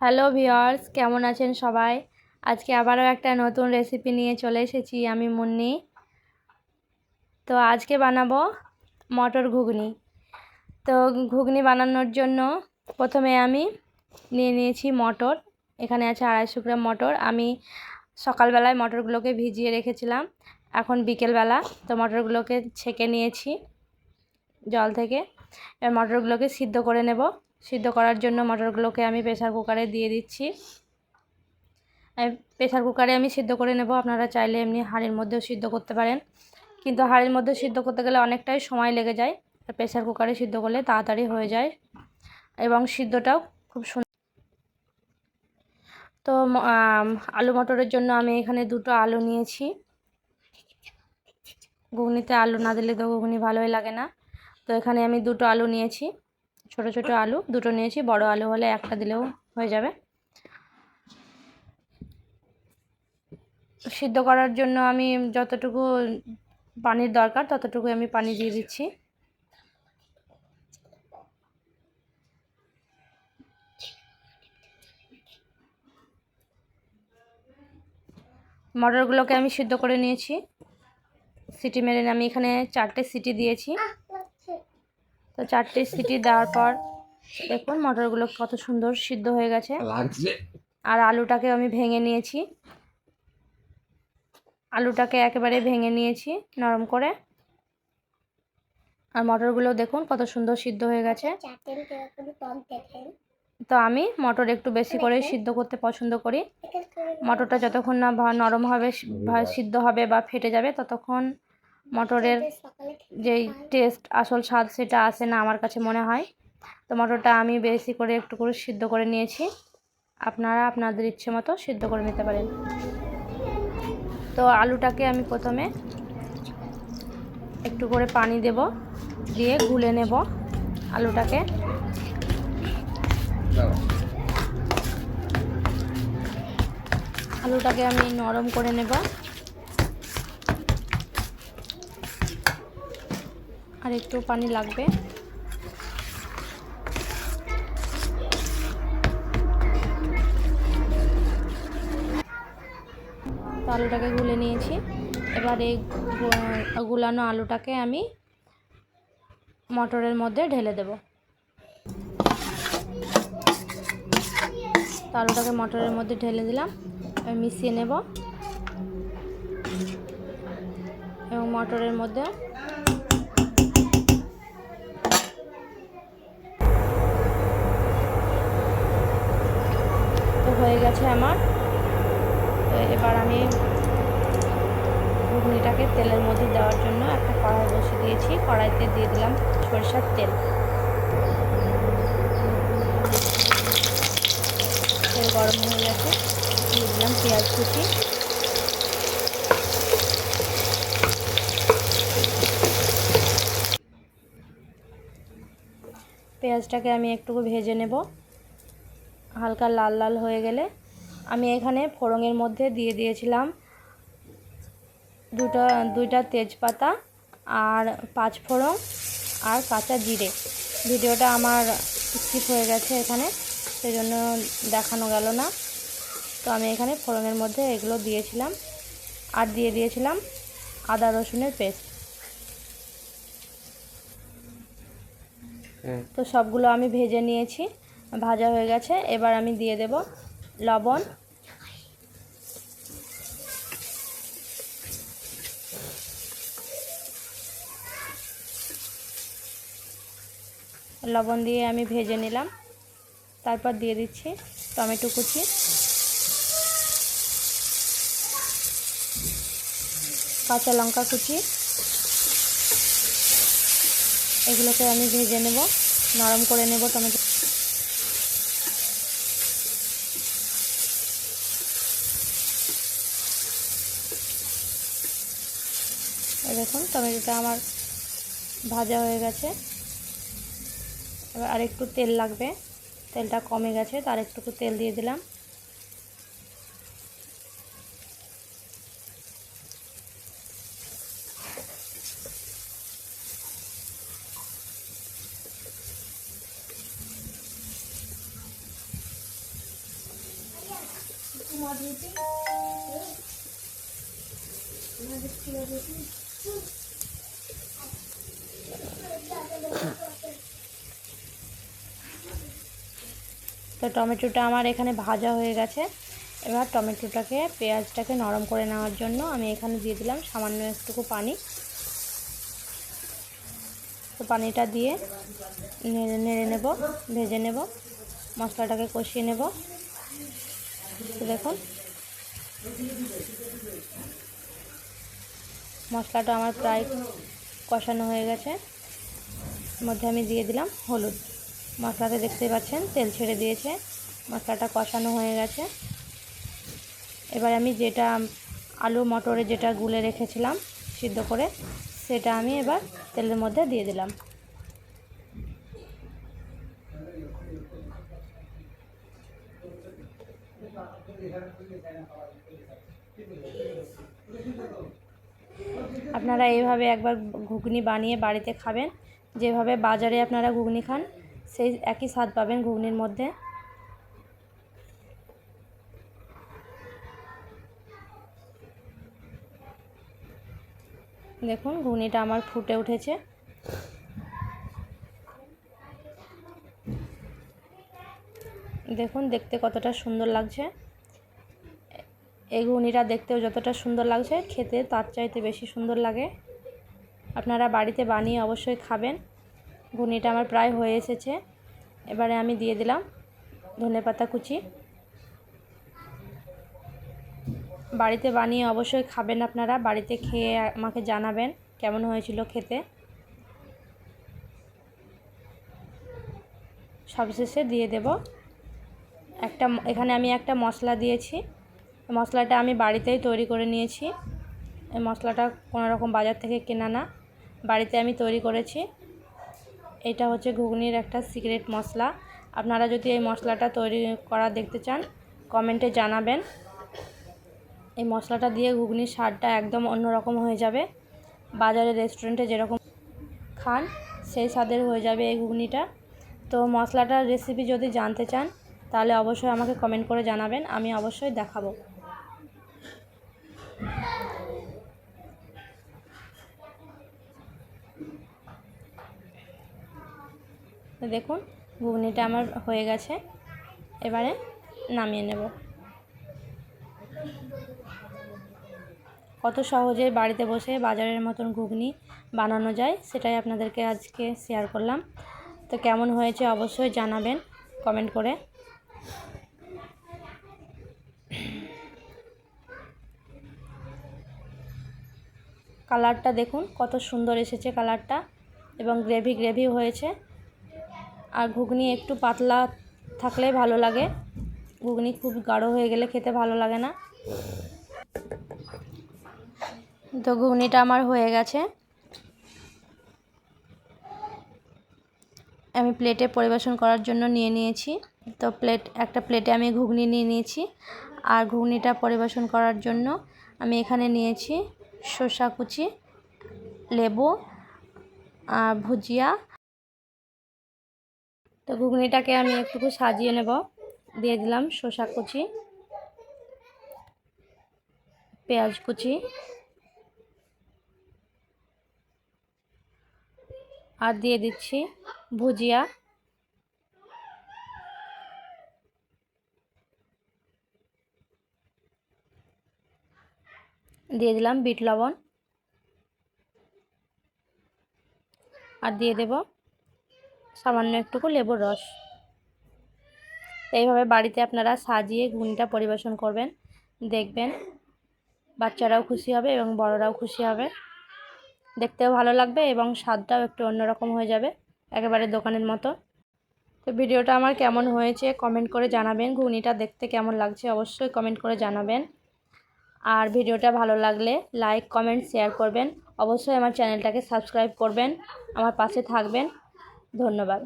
Hello viewers কেমন আছেন সবাই? আজকে আবারও একটা নতুন রেসিপি নিয়ে চলে এসেছি আমি মুন্নি। তো আজকে বানাবো মটর ঘুগনি। তো ঘুগনি বানানোর জন্য প্রথমে আমি নিয়ে নিয়েছি মটর। এখানে আছে আড়াইশো গ্রাম মটর। আমি সকালবেলায় মটরগুলোকে ভিজিয়ে রেখেছিলাম। এখন বিকেলবেলা তো মটরগুলোকে ছেঁকে নিয়েছি জল থেকে। এবার মটরগুলোকে সিদ্ধ করে নেব। সিদ্ধ করার জন্য মটরগুলোকে আমি প্রেসার কুকারে দিয়ে দিচ্ছি। প্রেসার কুকারে আমি সিদ্ধ করে নেব। আপনারা চাইলে এমনি হাঁড়ির মধ্যেও সিদ্ধ করতে পারেন। কিন্তু হাঁড়ির মধ্যে সিদ্ধ করতে গেলে অনেকটাই সময় লেগে যায়। প্রেসার কুকারে সিদ্ধ করলে তাড়াতাড়ি হয়ে যায়। এবং সিদ্ধটাও খুব সুন্দর তো আলু মটরের জন্য আমি এখানে দুটো আলু নিয়েছি। ঘুগনিতে আলু না দিলে তো ঘুগনি ভালোই লাগে না। তো এখানে আমি দুটো আলু নিয়েছি। ছোট ছোট আলু, দুটো নিয়েছি, বড় আলু হলে একটা দিলেও হয়ে যাবে। সিদ্ধ করার জন্য আমি যতটুকু পানির দরকার ততটুকু আমি পানি দিয়ে দিচ্ছি। মটরগুলোকে আমি সিদ্ধ করে নিয়েছি। সিটি মেরে আমি এখানে চারটে সিটি দিয়েছি। তো চারটে সিটি দেওয়ার পর দেখুন মটরগুলো কত সুন্দর সিদ্ধ হয়ে গেছে। আর আলুটাকে আমি ভেঙে নিয়েছি। আলুটাকে একেবারে ভেঙে নিয়েছি নরম করে। আর মটরগুলো দেখুন কত সুন্দর সিদ্ধ হয়ে গেছে। তো আমি মটর একটু বেশি করে সিদ্ধ করতে পছন্দ করি। মটরটা যতক্ষণ না নরম হবে সিদ্ধ হবে বা ফেটে যাবে ততক্ষণ মটরের যেই টেস্ট আসল স্বাদ সেটা আসে না আমার কাছে মনে হয়। তো মটরটা আমি বেশি করে একটু করে সিদ্ধ করে নিয়েছি। আপনারা আপনাদের ইচ্ছে মতো সিদ্ধ করে নিতে পারেন। তো আলুটাকে আমি প্রথমে একটু করে পানি দেব, দিয়ে গুলে নেব আলুটাকে। আলুটাকে আমি নরম করে নেব। আর একটু পানি লাগবে। আলুটাকে গুলে নিয়েছি। এবার এই গুলানো আলুটাকে আমি মটরের মধ্যে ঢেলে দেব। আলুটাকে মটরের মধ্যে ঢেলে দিলাম। মিশিয়ে নেব। এবং মটরের মধ্যে তো হয়ে গেছে আমার। তো এবার আমি ঘুগনিটাকে তেলের মধ্যে দেওয়ার জন্য একটা কড়াই বসে দিয়েছি। কড়াইতে দিয়ে দিলাম সরষার তেল। তেল গরম হয়ে গেছে। দিয়ে দিলাম পেঁয়াজ কুচি। পেঁয়াজটাকে আমি একটু ভেজে নেব। হালকা লাল লাল হয়ে গেলে আমি এখানে ফোড়ঙের মধ্যে দিয়ে দিয়েছিলাম দুটো দুইটা তেজপাতা আর পাঁচ ফোড়ন আর কাঁচা জিরে। ভিডিওটা আমার স্কিপ হয়ে গেছে এখানে সেই জন্য দেখানো গেল না। তো আমি এখানে ফোড়নের মধ্যে এগুলো দিয়েছিলাম আর দিয়ে দিয়েছিলাম আদা রসুনের পেস্ট। তো সবগুলো আমি ভেজে নিয়েছি। ভাজা হয়ে গেছে। এবার আমি দিয়ে দেব লবণ। লবণ দিয়ে আমি ভেজে নিলাম। তারপর দিয়ে দিচ্ছি টমেটো কুচি। কাঁচা লঙ্কা কুচি। এগুলোকে আমি ভেজে নেব, নরম করে নেব টমেটো দেখুন, টমেটোটা আমার ভাজা হয়ে গেছে। এবার আরেকটু তেল লাগবে। তেলটা কমে গেছে তার একটু তেল দিয়ে দিলাম। তো টমেটোটা আমার এখানে ভাজা হয়ে গেছে। এবার টমেটোটাকে, পেঁয়াজটাকে নরম করে নেওয়ার জন্য আমি এখানে দিয়ে দিলাম সামান্য একটুকু পানি। তো পানিটা দিয়ে নেড়ে নেড়ে নেব, ভেজে নেব, মশলাটাকে কষিয়ে নেব। দেখুন, মশলাটা আমার প্রায় কষানো হয়ে গেছে। মধ্যে আমি দিয়ে দিলাম হলুদ। মশলাতে দেখতে পাচ্ছেন, তেল ছেড়ে দিয়েছে, মশলাটা কষানো হয়ে গেছে। এবার আমি যেটা আলু মটরে যেটা গুলে রেখেছিলাম সিদ্ধ করে, সেটা আমি এবার তেলের মধ্যে দিয়ে দিলাম। আপনারা এইভাবে একবার ঘুগনি বানিয়ে বাড়িতে খাবেন। যেভাবে বাজারে আপনারা ঘুগনি খান সেই একই স্বাদ পাবেন ঘুগনির মধ্যে। দেখুন, ঘুগনিটা আমার ফুটে উঠেছে। দেখুন, দেখতে কতটা সুন্দর লাগছে। এই ঘুগনিটা দেখতেও যতটা সুন্দর লাগছে, খেতে তার চাইতে বেশি সুন্দর লাগে। আপনারা বাড়িতে বানিয়ে অবশ্যই খাবেন। ঘুগনিটা আমার প্রায় হয়ে এসেছে। এবারে আমি দিয়ে দিলাম ধনে পাতা কুচি। বাড়িতে বানিয়ে অবশ্যই খাবেন আপনারা, বাড়িতে খেয়ে আমাকে জানাবেন কেমন হয়েছিল খেতে। সবশেষে দিয়ে দেব একটা এখানে আমি একটা মশলা দিয়েছি। মশলাটা আমি বাড়িতেই তৈরি করে নিয়েছি। এই মশলাটা কোনো রকম বাজার থেকে কেনা না। বাড়িতে আমি তৈরি করেছি। এটা হচ্ছে ঘুগনির একটা সিক্রেট মশলা। আপনারা যদি এই মশলাটা তৈরি করা দেখতে চান, কমেন্টে জানাবেন। এই মশলাটা দিয়ে ঘুগনির স্বাদটা একদম অন্যরকম হয়ে যাবে। বাজারে, রেস্টুরেন্টে যেরকম খান, সেই স্বাদের হয়ে যাবে এই ঘুগনিটা। তো মশলাটার রেসিপি যদি জানতে চান, তাহলে অবশ্যই আমাকে কমেন্ট করে জানাবেন, আমি অবশ্যই দেখাবো। দেখুন, ঘুগনিটা আমার হয়ে গেছে। এবারে নামিয়ে নেব। কত সহজে বাড়িতে বসে বাজারের মতন ঘুগনি বানানো যায়, সেটাই আপনাদেরকে আজকে শেয়ার করলাম। তো কেমন হয়েছে অবশ্যই জানাবেন কমেন্ট করে। কালারটা দেখুন, কত সুন্দর এসেছে কালারটা এবং গ্রেভি গ্রেভি হয়েছে। আর ঘুগনি একটু পাতলা থাকলে ভালো লাগে। ঘুগনি খুব গাঢ় হয়ে গেলে খেতে ভালো লাগে না। তো ঘুগনিটা আমার হয়ে গেছে। আমি প্লেটে পরিবেশন করার জন্য নিয়ে নিয়েছি। তো প্লেট, একটা প্লেটে আমি ঘুগনি নিয়ে নিয়েছি। আর ঘুগনিটা পরিবেশন করার জন্য আমি এখানে নিয়েছি শসা কুচি, লেবু আর ভুজিয়া তো ঘুগনিটাকে আমি একটুকু সাজিয়ে নেব। দিয়ে দিলাম শসা কুচি, পেঁয়াজ কুচি আর দিয়ে দিচ্ছি ভুজিয়া। দিয়ে দিলাম বিট লবণ। আর দিয়ে দেব সামান্য একটুকু লেবুর রস। এইভাবে বাড়িতে আপনারা সাজিয়ে ঘুগনিটা পরিবেশন করবেন, দেখবেন বাচ্চারাও খুশি হবে এবং বড়রাও খুশি হবে। দেখতেও ভালো লাগবে এবং স্বাদটাও একটু অন্যরকম হয়ে যাবে একেবারে দোকানের মতো। তো ভিডিওটা আমার কেমন হয়েছে কমেন্ট করে জানাবেন। ঘুগনিটা দেখতে কেমন লাগছে অবশ্যই কমেন্ট করে জানাবেন। আর ভিডিওটা ভালো লাগলে লাইক, কমেন্ট, শেয়ার করবেন। অবশ্যই আমার চ্যানেলটাকে সাবস্ক্রাইব করবেন, আমার পাশে থাকবেন। ধন্যবাদ।